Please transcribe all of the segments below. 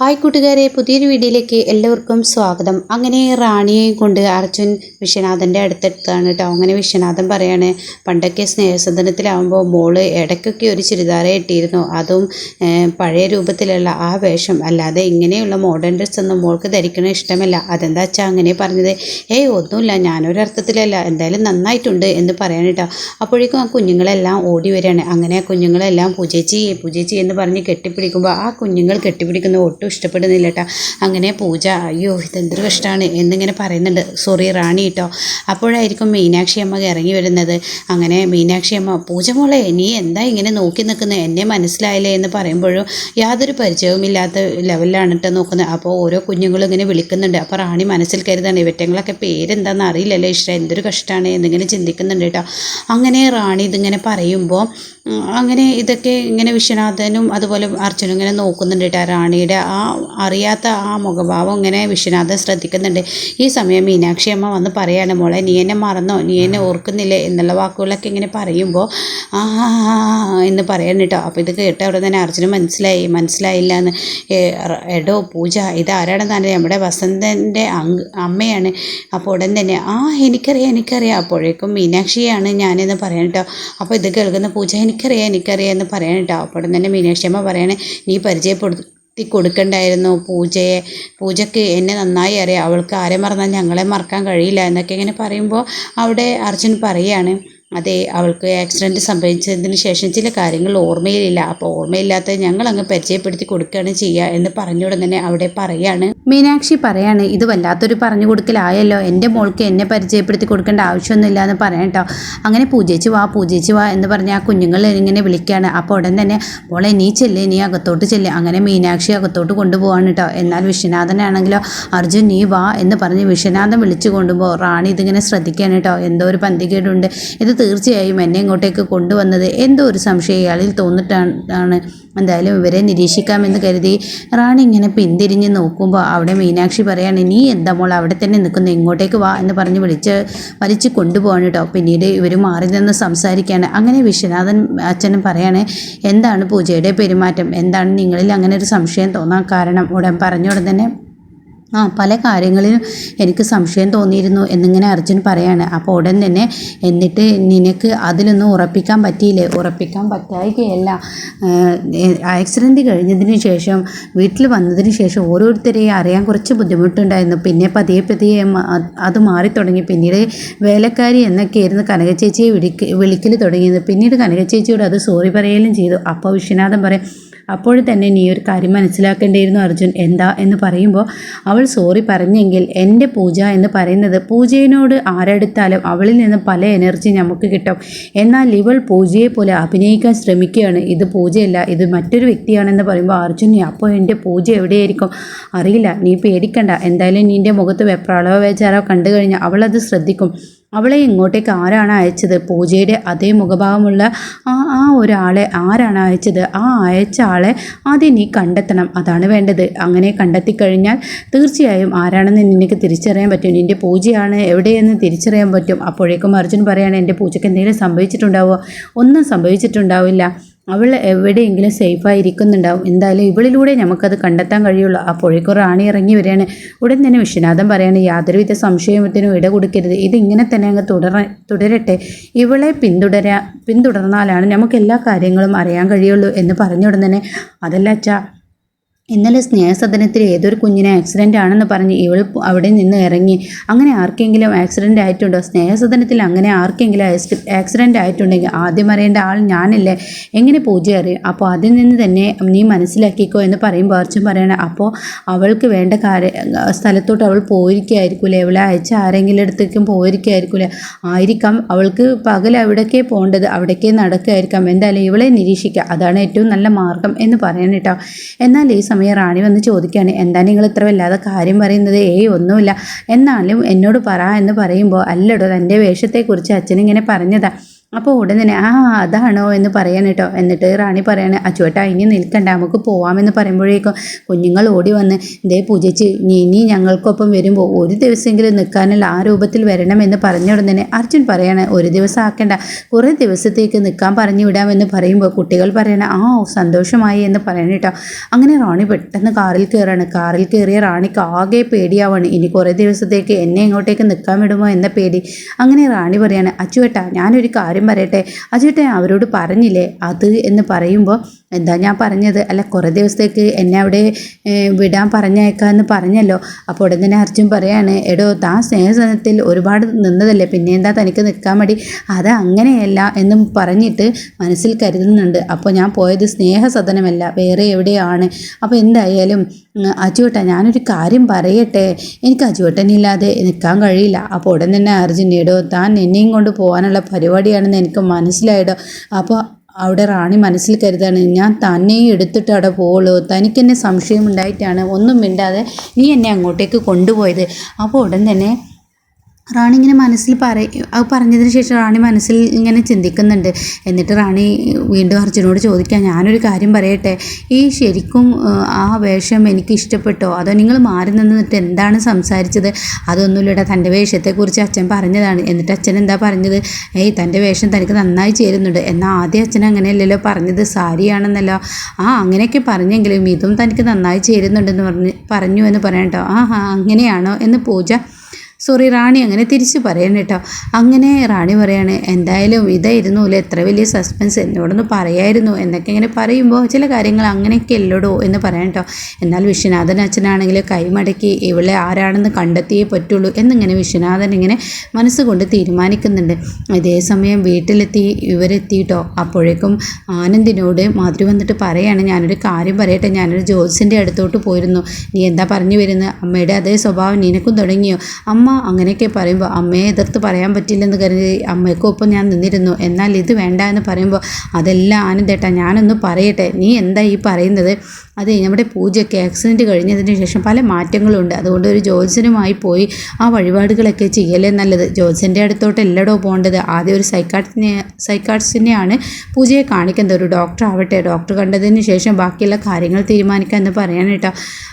Hi കൂട്ടുകാരെ പുതിയൊരു വീഡിയോയിലേക്ക് എല്ലാവർക്കും സ്വാഗതം. അങ്ങനെ റാണിയെ കൊണ്ട് അർജുൻ വിശ്വനാഥന്റെ അടുത്തെടുത്താണ് കേട്ടോ അങ്ങനെ വിശ്വനാഥൻ പറയാണ് പണ്ടൊക്കെ സ്നേഹസദനത്തിലാവുമ്പോൾ മോൾ ഇടയ്ക്കൊക്കെ ഒരു ചുരിദാറെ ഇട്ടിരുന്നു. അതും പഴയ രൂപത്തിലുള്ള ആ വേഷം. അല്ലാതെ ഇങ്ങനെയുള്ള മോഡേൺ ഡ്രസ്സ് ഒന്നും മോൾക്ക് ധരിക്കണ ഇഷ്ടമല്ല. അതെന്താ വെച്ചാൽ അങ്ങനെ പറഞ്ഞത്? ഏയ് ഒന്നുമില്ല. ഞാനൊരർത്ഥത്തിലല്ല എന്തായാലും നന്നായിട്ടുണ്ട് എന്ന് പറയാണ് കേട്ടോ അപ്പോഴേക്കും ആ കുഞ്ഞുങ്ങളെല്ലാം ഓടി വരികയാണ്. അങ്ങനെ ആ കുഞ്ഞുങ്ങളെല്ലാം പൂജേച്ചി പൂജേച്ചി എന്ന് പറഞ്ഞ് കെട്ടിപ്പിടിക്കുമ്പോൾ ആ കുഞ്ഞുങ്ങൾ കെട്ടിപ്പിടിക്കുന്ന ഒട്ടും ഇഷ്ടപ്പെടുന്നില്ല കേട്ടോ അങ്ങനെ പൂജ അയ്യോ ഇതെന്തൊരു കഷ്ടമാണ് എന്നിങ്ങനെ പറയുന്നുണ്ട്. സോറി റാണി കേട്ടോ അപ്പോഴായിരിക്കും മീനാക്ഷി അമ്മ ഇറങ്ങി വരുന്നത്. അങ്ങനെ മീനാക്ഷി അമ്മ പൂജ മോളെ നീ എന്താ ഇങ്ങനെ നോക്കി നിൽക്കുന്നത് എന്നെ മനസ്സിലായില്ലേ? എന്ന് പറയുമ്പോഴും യാതൊരു പരിചയവുമില്ലാത്ത ലെവലിലാണ് കേട്ടോ നോക്കുന്നത്. അപ്പോൾ ഓരോ കുഞ്ഞുങ്ങളും ഇങ്ങനെ വിളിക്കുന്നുണ്ട്. അപ്പോൾ റാണി മനസ്സിൽ കരുതാണ് ഇവറ്റങ്ങളൊക്കെ പേരെന്താണെന്ന് അറിയില്ലല്ലോ ഇഷ്ടം എന്തൊരു കഷ്ടമാണ് എന്നിങ്ങനെ ചിന്തിക്കുന്നുണ്ട് കേട്ടോ അങ്ങനെ റാണി ഇതിങ്ങനെ പറയുമ്പോൾ അങ്ങനെ ഇതൊക്കെ ഇങ്ങനെ വിശ്വനാഥനും അതുപോലെ അർജുനും ഇങ്ങനെ നോക്കുന്നുണ്ട് കേട്ടോ റാണിയുടെ ആ അറിയാത്ത ആ മുഖഭാവം ഇങ്ങനെ വിശ്വനാഥൻ ശ്രദ്ധിക്കുന്നുണ്ട്. ഈ സമയം മീനാക്ഷി അമ്മ വന്ന് പറയാണ് മോളെ നീ എന്നെ മറന്നോ? നീ എന്നെ ഓർക്കുന്നില്ലേ? എന്നുള്ള വാക്കുകളൊക്കെ ഇങ്ങനെ പറയുമ്പോൾ ആ എന്ന് പറയണം കേട്ടോ. അപ്പോൾ ഇത് കേട്ട അവിടെ തന്നെ അർജുന് മനസ്സിലായി മനസ്സിലായില്ല എന്ന്. എടോ പൂജ ഇത് ആരാണെന്ന് നമ്മുടെ വസന്തന്റെ അങ് അമ്മയാണ്. അപ്പോൾ ഉടൻ തന്നെ ആ എനിക്കറിയാം എനിക്കറിയാം. അപ്പോഴേക്കും മീനാക്ഷിയാണ് ഞാനെന്ന് പറയാൻ കേട്ടോ. അപ്പോൾ ഇത് കേൾക്കുന്ന പൂജ എനിക്കറിയാം എനിക്കറിയാം എന്ന് പറയണം കേട്ടോ. അപ്പോൾ തന്നെ മീനാക്ഷിയമ്മ പറയണേ നീ പരിചയപ്പെടുത്തി കൊടുക്കണ്ടായിരുന്നു പൂജയെ. പൂജയ്ക്ക് എന്നെ നന്നായി അറിയാം. അവൾക്ക് ആരെ മറന്നാൽ ഞങ്ങളെ മറക്കാൻ കഴിയില്ല എന്നൊക്കെ ഇങ്ങനെ പറയുമ്പോൾ അവിടെ അർജുൻ പറയാണ് അതെ അവൾക്ക് ആക്സിഡന്റ് സംഭവിച്ചതിന് ശേഷം ചില കാര്യങ്ങൾ ഓർമ്മയിലില്ല. അപ്പോൾ ഓർമ്മയില്ലാത്ത ഞങ്ങൾ അങ്ങ് പരിചയപ്പെടുത്തി കൊടുക്കുകയാണ് ചെയ്യുക എന്ന് പറഞ്ഞുകൊണ്ട് തന്നെ അവിടെ പറയാണ്. മീനാക്ഷി പറയാണ് ഇത് വല്ലാത്തൊരു പറഞ്ഞു കൊടുക്കലായല്ലോ. എന്റെ മോൾക്ക് എന്നെ പരിചയപ്പെടുത്തി കൊടുക്കേണ്ട ആവശ്യമൊന്നുമില്ല എന്ന് പറയാം കേട്ടോ അങ്ങനെ പൂജേച്ച് വാ പൂജേച്ച് വാ എന്ന് പറഞ്ഞ് ആ കുഞ്ഞുങ്ങൾ ഇങ്ങനെ വിളിക്കുകയാണ്. അപ്പോൾ ഉടൻ തന്നെ മോളെ നീ ചെല്ലേ നീ അകത്തോട്ട് ചെല്ലേ. അങ്ങനെ മീനാക്ഷി അകത്തോട്ട് കൊണ്ടുപോവാണ് കേട്ടോ എന്നാൽ വിശ്വനാഥനാണെങ്കിലോ അർജുൻ നീ വാ എന്ന് പറഞ്ഞ് വിശ്വനാഥൻ വിളിച്ചു കൊണ്ടുപോകും. റാണി ഇതിങ്ങനെ ശ്രദ്ധിക്കുകയാണ് കേട്ടോ എന്തോ ഒരു പന്തികേടുണ്ട്. ഇത് തീർച്ചയായും എന്നെ ഇങ്ങോട്ടേക്ക് കൊണ്ടുവന്നത് എന്തോ ഒരു സംശയം ഇയാളിൽ തോന്നിട്ടാണ് എന്തായാലും ഇവരെ നിരീക്ഷിക്കാമെന്ന് കരുതി റാണി ഇങ്ങനെ പിന്തിരിഞ്ഞ് നോക്കുമ്പോൾ അവിടെ മീനാക്ഷി പറയാണ് നീ എന്താ മോൾ അവിടെ തന്നെ നിൽക്കുന്നു ഇങ്ങോട്ടേക്ക് വാ എന്ന് പറഞ്ഞ് വിളിച്ച് വലിച്ച് കൊണ്ടുപോവാണ് കേട്ടോ പിന്നീട് ഇവർ മാറി നിന്ന് സംസാരിക്കുകയാണ് അങ്ങനെ വിശ്വനാഥൻ അച്ഛനും പറയാണ് എന്താണ് പൂജയുടെ പെരുമാറ്റം? എന്താണ് നിങ്ങളിൽ അങ്ങനെ ഒരു സംശയം തോന്നാൻ കാരണം? ഉടൻ പറഞ്ഞ തന്നെ ആ പല കാര്യങ്ങളിലും എനിക്ക് സംശയം തോന്നിയിരുന്നു എന്നിങ്ങനെ അർജുൻ പറയാണ്. അപ്പോൾ ഉടൻ തന്നെ എന്നിട്ട് നിനക്ക് അതിലൊന്നും ഉറപ്പിക്കാൻ പറ്റിയില്ലേ? ഉറപ്പിക്കാൻ പറ്റായികയല്ല. ആക്സിഡന്റ് കഴിഞ്ഞതിന് ശേഷം വീട്ടിൽ വന്നതിന് ശേഷം ഓരോരുത്തരെയും അറിയാൻ കുറച്ച് ബുദ്ധിമുട്ടുണ്ടായിരുന്നു. പിന്നെ പതിയെ പതിയെ അത് മാറിത്തുടങ്ങി. മാറി തുടങ്ങി പിന്നീട് വേലക്കാരി എന്നൊക്കെയായിരുന്നു കനക ചേച്ചിയെ വിളിക്ക വിളിക്കൽ തുടങ്ങിയത്. പിന്നീട് കനക ചേച്ചിയോട് അത് സോറി പറയലും ചെയ്തു. അപ്പോൾ വിശ്വനാഥൻ പറയും അപ്പോൾ തന്നെ നീ ഒരു കാര്യം മനസ്സിലാക്കേണ്ടിയിരുന്നു അർജുൻ. എന്താ എന്ന് പറയുമ്പോൾ അവൾ സോറി പറഞ്ഞെങ്കിൽ എന്റെ പൂജ എന്ന് പറയുന്നത് പൂജയിനോട് ആരെടുത്താലും അവളിൽ നിന്ന് പല എനർജി നമുക്ക് കിട്ടും. എന്നാൽ ഇവൾ പൂജയെ പോലെ അഭിനയിക്കാൻ ശ്രമിക്കുകയാണ്. ഇത് പൂജയല്ല ഇത് മറ്റൊരു വ്യക്തിയാണെന്ന് പറയുമ്പോൾ അർജുൻ അപ്പോൾ എന്റെ പൂജ എവിടെയായിരിക്കും? അറിയില്ല നീ പേടിക്കണ്ട. എന്തായാലും നിന്റെ മുഖത്ത് വെപ്രാളോ വേചാരോ കണ്ടു കഴിഞ്ഞാൽ അവളത് ശ്രദ്ധിക്കും. അവളെ ഇങ്ങോട്ടേക്ക് ആരാണ് അയച്ചത്? പൂജയുടെ അതേ മുഖഭാവമുള്ള ആ ആ ഒരാളെ ആരാണ് അയച്ചത്? ആ അയച്ച ആളെ ആദ്യം നീ കണ്ടെത്തണം. അതാണ് വേണ്ടത്. അങ്ങനെ കണ്ടെത്തിക്കഴിഞ്ഞാൽ തീർച്ചയായും ആരാണെന്ന് നിനക്ക് തിരിച്ചറിയാൻ പറ്റും. നിന്റെ പൂജയാണ് എവിടെയെന്ന് തിരിച്ചറിയാൻ പറ്റും. അപ്പോഴേക്കും അർജുൻ പറയാണ് എന്റെ പൂജയ്ക്ക് എന്തെങ്കിലും സംഭവിച്ചിട്ടുണ്ടാവുമോ ഒന്നും സംഭവിച്ചിട്ടുണ്ടാവില്ല. അവൾ എവിടെയെങ്കിലും സേഫായിരിക്കുന്നുണ്ടാവും എന്തായാലും ഇവളിലൂടെ നമുക്കത് കണ്ടെത്താൻ കഴിയുള്ളൂ. അപ്പോഴേക്കും റാണി ഇറങ്ങി വരികയാണ്. ഉടൻ തന്നെ വിശ്വനാഥൻ പറയാണ് യാതൊരുവിധ സംശയത്തിനും ഇട കൊടുക്കരുത്. ഇതിങ്ങനെ തന്നെ അങ്ങ് തുടര തുടരട്ടെ. ഇവളെ പിന്തുടരാ പിന്തുടർന്നാലാണ് നമുക്ക് എല്ലാ കാര്യങ്ങളും അറിയാൻ കഴിയുള്ളൂ എന്ന് പറഞ്ഞ ഉടൻ തന്നെ അതല്ല അച്ഛാ ഇന്നലെ സ്നേഹസദനത്തിൽ ഏതൊരു കുഞ്ഞിനെ ആക്സിഡന്റ് ആണെന്ന് പറഞ്ഞ് ഇവൾ അവിടെ നിന്ന് ഇറങ്ങി. അങ്ങനെ ആർക്കെങ്കിലും ആക്സിഡന്റ് ആയിട്ടുണ്ടോ? സ്നേഹസദനത്തിൽ അങ്ങനെ ആർക്കെങ്കിലും ആക്സിഡന്റ് ആയിട്ടുണ്ടെങ്കിൽ ആദ്യം അറിയേണ്ട ആൾ ഞാനല്ലേ? എങ്ങനെ പൂജ അറിയും? അപ്പോൾ അതിൽ നിന്ന് തന്നെ നീ മനസ്സിലാക്കിക്കോ എന്ന് പറയുമ്പോൾ അർച്ചൻ പറയണേ അപ്പോൾ അവൾക്ക് വേണ്ട കാര്യ സ്ഥലത്തോട്ട് അവൾ പോയിരിക്കുമായിരിക്കൂലേ അവളെ അയച്ച ആരെങ്കിലും അടുത്തേക്കും പോയിരിക്കുമായിരിക്കൂലേ ആയിരിക്കാം. അവൾക്ക് പകൽ അവിടേക്കേ പോകേണ്ടത് അവിടേക്കേ നടക്കുമായിരിക്കാം എന്തായാലും ഇവളെ നിരീക്ഷിക്കുക അതാണ് ഏറ്റവും നല്ല മാർഗം എന്ന് പറയാൻ കേട്ടോ. എന്നാൽ ഈ സമയം റാണി വന്ന് ചോദിക്കുകയാണ് എന്താ നിങ്ങൾ ഇത്ര വല്ലാതെ കാര്യം പറയുന്നത്? ഏയ് ഒന്നുമില്ല. എന്നാലും എന്നോട് പറ എന്ന് പറയുമ്പോൾ അല്ലടോ തന്റെ വേഷത്തെക്കുറിച്ച് അച്ഛനിങ്ങനെ പറഞ്ഞതാ. അപ്പോൾ ഉടൻ തന്നെ ആ അതാണോ എന്ന് പറയാൻ കേട്ടോ. എന്നിട്ട് റാണി പറയാണ് അച്ചുവേട്ടാ ഇനി നിൽക്കണ്ട. നമുക്ക് പോവാമെന്ന് പറയുമ്പോഴേക്കും കുഞ്ഞുങ്ങൾ ഓടി വന്ന് ഇതേ പൂജിച്ച് ഇനി ഞങ്ങൾക്കൊപ്പം വരുമ്പോൾ ഒരു ദിവസമെങ്കിലും നിൽക്കാനുള്ള ആ രൂപത്തിൽ വരണമെന്ന് പറഞ്ഞ ഉടൻ തന്നെ അർജുൻ പറയാണ് ഒരു ദിവസം ആക്കണ്ട. കുറേ ദിവസത്തേക്ക് നിൽക്കാൻ പറഞ്ഞു വിടാമെന്ന് പറയുമ്പോൾ കുട്ടികൾ പറയണ ആ സന്തോഷമായി എന്ന് പറയണം കേട്ടോ. അങ്ങനെ റാണി പെട്ടെന്ന് കാറിൽ കയറാണ്. കാറിൽ കയറിയ റാണിക്ക് ആകെ പേടിയാവാണ്. ഇനി കുറേ ദിവസത്തേക്ക് എന്നെ ഇങ്ങോട്ടേക്ക് നിൽക്കാൻ വിടുമോ എന്ന പേടി. അങ്ങനെ റാണി പറയാണ് അച്ചുവേട്ടാ ഞാനൊരു കാര്യം പറയട്ടെ. അജേട്ടൻ അവരോട് പറഞ്ഞില്ലേ? അത് എന്ന് പറയുമ്പോൾ എന്താ ഞാൻ പറഞ്ഞത്? അല്ല കുറേ ദിവസത്തേക്ക് എന്നെ അവിടെ വിടാൻ പറഞ്ഞേക്കാമെന്ന് പറഞ്ഞല്ലോ. അപ്പോൾ ഉടൻ തന്നെ അർജുൻ പറയാണ് എടോ താൻ സ്നേഹസനത്തിൽ ഒരുപാട് നിന്നതല്ലേ പിന്നെ എന്താ തനിക്ക് നിൽക്കാൻ മടി? അത് അങ്ങനെയല്ല എന്നും പറഞ്ഞിട്ട് മനസ്സിൽ കരുതുന്നുണ്ട്. അപ്പോൾ ഞാൻ പോയത് സ്നേഹസദനമല്ല വേറെ എവിടെയാണ്? അപ്പോൾ എന്തായാലും ഉം, അച്ചുവേട്ടാ ഞാനൊരു കാര്യം പറയട്ടെ? എനിക്ക് അച്ചുവേട്ടനില്ലാതെ നിൽക്കാൻ കഴിയില്ല. അപ്പോൾ ഉടൻ തന്നെ അർജുൻ എടോ താൻ എന്നെയും കൊണ്ട് പോകാനുള്ള പരിപാടിയാണെന്ന് എനിക്ക് മനസ്സിലായിടോ അപ്പോൾ അവിടെ റാണി മനസ്സിൽ കരുതാണ് ഞാൻ തന്നെ എടുത്തിട്ട് അവിടെ പോവുള്ളൂ. തനിക്കെന്നെ സംശയമുണ്ടായിട്ടാണ് ഒന്നും മിണ്ടാതെ നീ എന്നെ അങ്ങോട്ടേക്ക് കൊണ്ടുപോയത്. അപ്പോൾ ഉടൻ തന്നെ റാണി ഇങ്ങനെ മനസ്സിൽ പറ അത് പറഞ്ഞതിന് ശേഷം റാണി മനസ്സിൽ ഇങ്ങനെ ചിന്തിക്കുന്നുണ്ട്. എന്നിട്ട് റാണി വീണ്ടും അർജുനോട് ചോദിക്കാം ഞാനൊരു കാര്യം പറയട്ടെ. ഈ ശരിക്കും ആ വേഷം എനിക്ക് ഇഷ്ടപ്പെട്ടോ? അതോ നിങ്ങൾ മാറി നിന്നിട്ട് എന്താണ് സംസാരിച്ചത്? അതൊന്നുമില്ലടാ തന്റെ വേഷത്തെക്കുറിച്ച് അച്ഛൻ പറഞ്ഞതാണ്. എന്നിട്ട് അച്ഛൻ എന്താ പറഞ്ഞത്? ഏയ് തന്റെ വേഷം തനിക്ക് നന്നായി ചേരുന്നുണ്ട്. എന്നാൽ ആദ്യം അച്ഛൻ അങ്ങനെയല്ലല്ലോ പറഞ്ഞത്? സാരിയാണെന്നല്ലോ. ആ അങ്ങനെയൊക്കെ പറഞ്ഞെങ്കിലും ഇതും തനിക്ക് നന്നായി ചേരുന്നുണ്ടെന്ന് പറഞ്ഞ് പറഞ്ഞു എന്ന് പറയാം കേട്ടോ ആ ആ അങ്ങനെയാണോ? എന്ന് പൂജ സോറി റാണി അങ്ങനെ തിരിച്ചു പറയണം കേട്ടോ. അങ്ങനെ റാണി പറയാണ് എന്തായാലും ഇതായിരുന്നു അല്ലേ? എത്ര വലിയ സസ്പെൻസ് എന്നോടൊന്ന് പറയായിരുന്നു എന്നൊക്കെ ഇങ്ങനെ പറയുമ്പോൾ ചില കാര്യങ്ങൾ അങ്ങനെയൊക്കെ അല്ലടോ എന്ന് പറയാം കേട്ടോ. എന്നാൽ വിശ്വനാഥൻ അച്ഛനാണെങ്കിൽ കൈമടക്കി ഇവളെ ആരാണെന്ന് കണ്ടെത്തിയേ പറ്റുള്ളൂ എന്നിങ്ങനെ വിശ്വനാഥൻ ഇങ്ങനെ മനസ്സുകൊണ്ട് തീരുമാനിക്കുന്നുണ്ട്. ഇതേസമയം വീട്ടിലെത്തി ഇവരെത്തിയിട്ടോ അപ്പോഴേക്കും ആനന്ദിനോട് മാധുരി വന്നിട്ട് പറയാണ് ഞാനൊരു കാര്യം പറയട്ടെ. ഞാനൊരു ജോത്സിന്റെ അടുത്തോട്ട് പോയിരുന്നു. നീ എന്താ പറഞ്ഞു വരുന്നത് അമ്മയുടെ അതേ സ്വഭാവം നിനക്കും തുടങ്ങിയോ? അമ്മ അങ്ങനെയൊക്കെ പറയുമ്പോൾ അമ്മയെ എതിർത്ത് പറയാൻ പറ്റില്ലെന്ന് കരുതി അമ്മയ്ക്കൊപ്പം ഞാൻ നിന്നിരുന്നു. എന്നാൽ ഇത് വേണ്ട എന്ന് പറയുമ്പോൾ അതെല്ലാം ആനന്ദേട്ടാ ഞാനൊന്ന് പറയട്ടെ. നീ എന്താ ഈ പറയുന്നത്? അതെ നമ്മുടെ പൂജയ്ക്ക് ആക്സിഡന്റ് കഴിഞ്ഞതിന് ശേഷം പല മാറ്റങ്ങളുണ്ട്. അതുകൊണ്ട് ഒരു ജ്യോത്സ്യനുമായി പോയി ആ വഴിപാടുകളൊക്കെ ചെയ്യലേ നല്ലത്. ജ്യോത്സ്യന്റെ അടുത്തോട്ട് എല്ലടോ പോകേണ്ടത് ആദ്യം ഒരു സൈക്കാട്ടിനെ സൈക്കാട്രിസ്റ്റിനെയാണ് പൂജയെ കാണിക്കുന്നത് ഒരു ഡോക്ടർ ആവട്ടെ. ഡോക്ടർ കണ്ടതിന് ശേഷം ബാക്കിയുള്ള കാര്യങ്ങൾ തീരുമാനിക്കാം എന്ന് പറയാൻ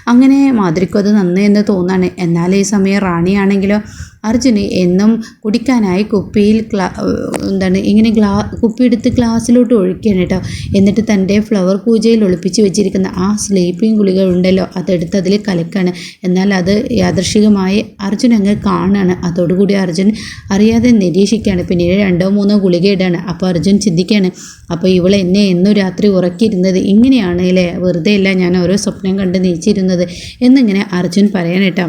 അങ്ങനെ മാതിരിക്കും അത് നന്ന് എന്ന് തോന്നാണ്. എന്നാൽ ഈ സമയം റാണിയാണെങ്കിലോ അർജുന് എന്നും കുടിക്കാനായി കുപ്പിയിൽ ഗ്ലാ എന്താണ് ഇങ്ങനെ ഗ്ലാ കുപ്പി എടുത്ത് ഗ്ലാസ്സിലോട്ട് ഒഴിക്കുകയാണ് കേട്ടോ. എന്നിട്ട് തന്റെ ഫ്ലവർ പൂജയിൽ ഒളിപ്പിച്ച് വെച്ചിരിക്കുന്ന ആ സ്ലീപ്പിംഗ് ഗുളികൾ ഉണ്ടല്ലോ അതെടുത്ത് അതിൽ കലക്കാണ്. എന്നാൽ അത് യാദർശികമായി അർജുൻ അങ്ങ് കാണുകയാണ് അതോടുകൂടി അർജുൻ അറിയാതെ നിരീക്ഷിക്കുകയാണ്. പിന്നീട് രണ്ടോ മൂന്നോ ഗുളിക ഇടാണ്. അപ്പോൾ അർജുൻ ചിന്തിക്കുകയാണ് അപ്പോൾ ഇവൾ എന്നെ എന്നും രാത്രി ഉറക്കിയിരുന്നത് ഇങ്ങനെയാണ് അല്ലേ? വെറുതെ അല്ല ഞാൻ ഓരോ സ്വപ്നം കണ്ട് നീച്ചിരുന്നത് എന്നിങ്ങനെ അർജുൻ പറയാൻ കേട്ടോ.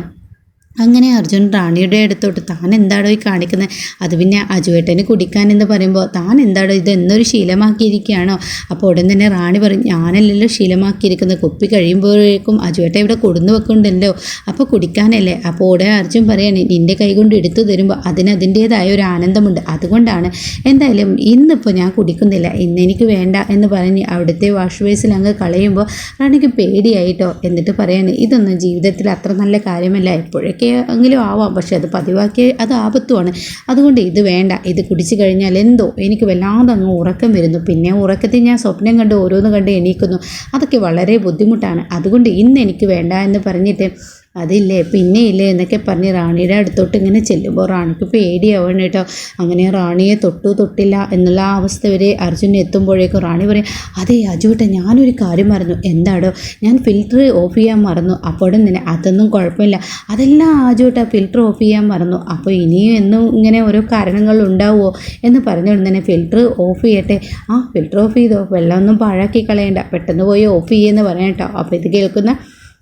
അങ്ങനെ അർജുൻ റാണിയുടെ അടുത്തോട്ട് താൻ എന്താണോ ഈ കാണിക്കുന്നത് അത് പിന്നെ അജുവേട്ടന് കുടിക്കാൻ എന്ന് പറയുമ്പോൾ താൻ എന്താണോ ഇത് എന്നൊരു ശീലമാക്കിയിരിക്കുകയാണോ? അപ്പോൾ ഉടൻ തന്നെ റാണി പറയും ഞാനല്ലല്ലോ ശീലമാക്കിയിരിക്കുന്നത് കുപ്പി കഴിയുമ്പോഴേക്കും അജുവേട്ട ഇവിടെ കൊടുന്നു വെക്കുന്നുണ്ടല്ലോ അപ്പോൾ കുടിക്കാനല്ലേ. അപ്പോൾ ഉടനെ അർജുൻ പറയാണ് നിന്റെ കൈ കൊണ്ട് എടുത്തു തരുമ്പോൾ അതിന് അതിന്റേതായ ഒരു ആനന്ദമുണ്ട്. അതുകൊണ്ടാണ് എന്തായാലും ഇന്നിപ്പോൾ ഞാൻ കുടിക്കുന്നില്ല. ഇന്ന് എനിക്ക് വേണ്ട എന്ന് പറഞ്ഞ് അവിടുത്തെ വാഷ് ബേസിൽ അങ്ങ് കളയുമ്പോൾ റാണിക്ക് പേടിയായിട്ടോ? എന്നിട്ട് പറയാണ് ഇതൊന്നും ജീവിതത്തിൽ അത്ര നല്ല കാര്യമല്ല. എപ്പോഴൊക്കെ എങ്കിലും ആവാം. പക്ഷേ അത് പതിവാക്കി അത് ആപത്തുമാണ് അതുകൊണ്ട് ഇത് വേണ്ട. ഇത് കുടിച്ചു കഴിഞ്ഞാൽ എന്തോ എനിക്ക് വല്ലാതെ അങ്ങ് ഉറക്കം വരുന്നു. പിന്നെ ഉറക്കത്തിൽ ഞാൻ സ്വപ്നം കണ്ട് ഓരോന്ന് കണ്ട് എണീക്കുന്നു. അതൊക്കെ വളരെ ബുദ്ധിമുട്ടാണ്. അതുകൊണ്ട് ഇന്ന് എനിക്ക് വേണ്ട എന്ന് പറഞ്ഞിട്ട് അതില്ലേ? പിന്നെ ഇല്ലേ എന്നൊക്കെ പറഞ്ഞ് റാണിയുടെ അടുത്തോട്ട് ഇങ്ങനെ ചെല്ലുമ്പോൾ റാണിക്ക് പേടിയാവണം കേട്ടോ. അങ്ങനെ റാണിയെ തൊട്ടു തൊട്ടില്ല എന്നുള്ള ആ അവസ്ഥ വരെ അർജുൻ എത്തുമ്പോഴേക്കും റാണി പറയും അതെ അജുട്ട ഞാനൊരു കാര്യം മറന്നു. എന്താടോ? ഞാൻ ഫിൽറ്റർ ഓഫ് ചെയ്യാൻ മറന്നു. അപ്പോഴും തന്നെ അതൊന്നും കുഴപ്പമില്ല. അതെല്ലാം ആജുട്ട ഫിൽറ്റർ ഓഫ് ചെയ്യാൻ മറന്നു. അപ്പോൾ ഇനിയും എന്നും ഇങ്ങനെ ഓരോ കാരണങ്ങൾ ഉണ്ടാവുമോ? എന്ന് പറഞ്ഞുകൊണ്ട് തന്നെ ഫിൽറ്റർ ഓഫ് ചെയ്യട്ടെ. ആ ഫിൽറ്റർ ഓഫ് ചെയ്തോ? വെള്ളമൊന്നും പാഴാക്കി കളയണ്ട. പെട്ടെന്ന് പോയി ഓഫ് ചെയ്യുമെന്ന് പറയാം കേട്ടോ. അപ്പോൾ ഇത് കേൾക്കുന്ന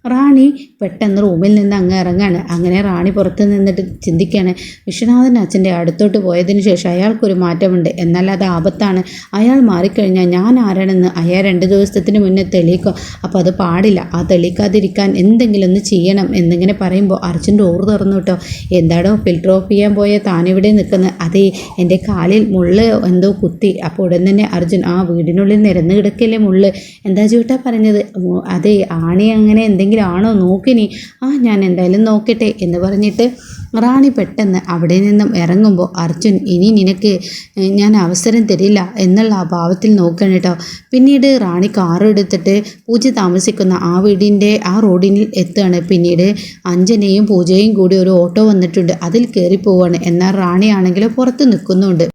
റാണി പെട്ടെന്ന് റൂമിൽ നിന്ന് അങ്ങ് ഇറങ്ങാണ്. അങ്ങനെ റാണി പുറത്ത് നിന്നിട്ട് ചിന്തിക്കുകയാണ് വിശ്വനാഥൻ അച്ഛന്റെ അടുത്തോട്ട് പോയതിന് ശേഷം അയാൾക്കൊരു മാറ്റമുണ്ട്. എന്നാൽ അത് ആപത്താണ്. അയാൾ മാറിക്കഴിഞ്ഞാൽ ഞാൻ ആരാണെന്ന് അയാൾ രണ്ട് ദിവസത്തിന് മുന്നേ തെളിയിക്കും. അപ്പോൾ അത് പാടില്ല. ആ തെളിയിക്കാതിരിക്കാൻ എന്തെങ്കിലും ഒന്ന് ചെയ്യണം എന്നിങ്ങനെ പറയുമ്പോൾ അർജുന്റെ ഓർ തുറന്നു കേട്ടോ. എന്താടോ ഫിൽറ്റർ ഓഫ് ചെയ്യാൻ പോയ താനിവിടെ നിൽക്കുന്നത് അതേ എന്റെ കാലിൽ മുള്ള് എന്തോ കുത്തി. അപ്പോൾ ഉടൻ തന്നെ അർജുൻ ആ വീടിനുള്ളിൽ നിരന്ന് കിടക്കല്ലേ മുള്ള്? എന്താ ചേട്ടാ പറഞ്ഞത്? അതെ ആണി അങ്ങനെ എന്തെങ്കിലും എന്തെങ്കിലും ആണോ നോക്കിനി ആ ഞാൻ എന്തായാലും നോക്കട്ടെ എന്ന് പറഞ്ഞിട്ട് റാണി പെട്ടെന്ന് അവിടെ നിന്നും ഇറങ്ങുമ്പോൾ അർജുൻ ഇനി നിനക്ക് ഞാൻ അവസരം തരില്ല എന്നുള്ള ആ ഭാവത്തിൽ നോക്കണം കേട്ടോ പിന്നീട് റാണി കാർ എടുത്തിട്ട് പൂജ താമസിക്കുന്ന ആ വീടിന്റെ ആ റോഡിൽ എത്തുകയാണ്. പിന്നീട് അഞ്ജനയും പൂജയും കൂടി ഒരു ഓട്ടോ വന്നിട്ടുണ്ട്. അതിൽ കയറി പോവുകയാണ് എന്നാൽ റാണിയാണെങ്കിൽ പുറത്ത് നിൽക്കുന്നുണ്ട്.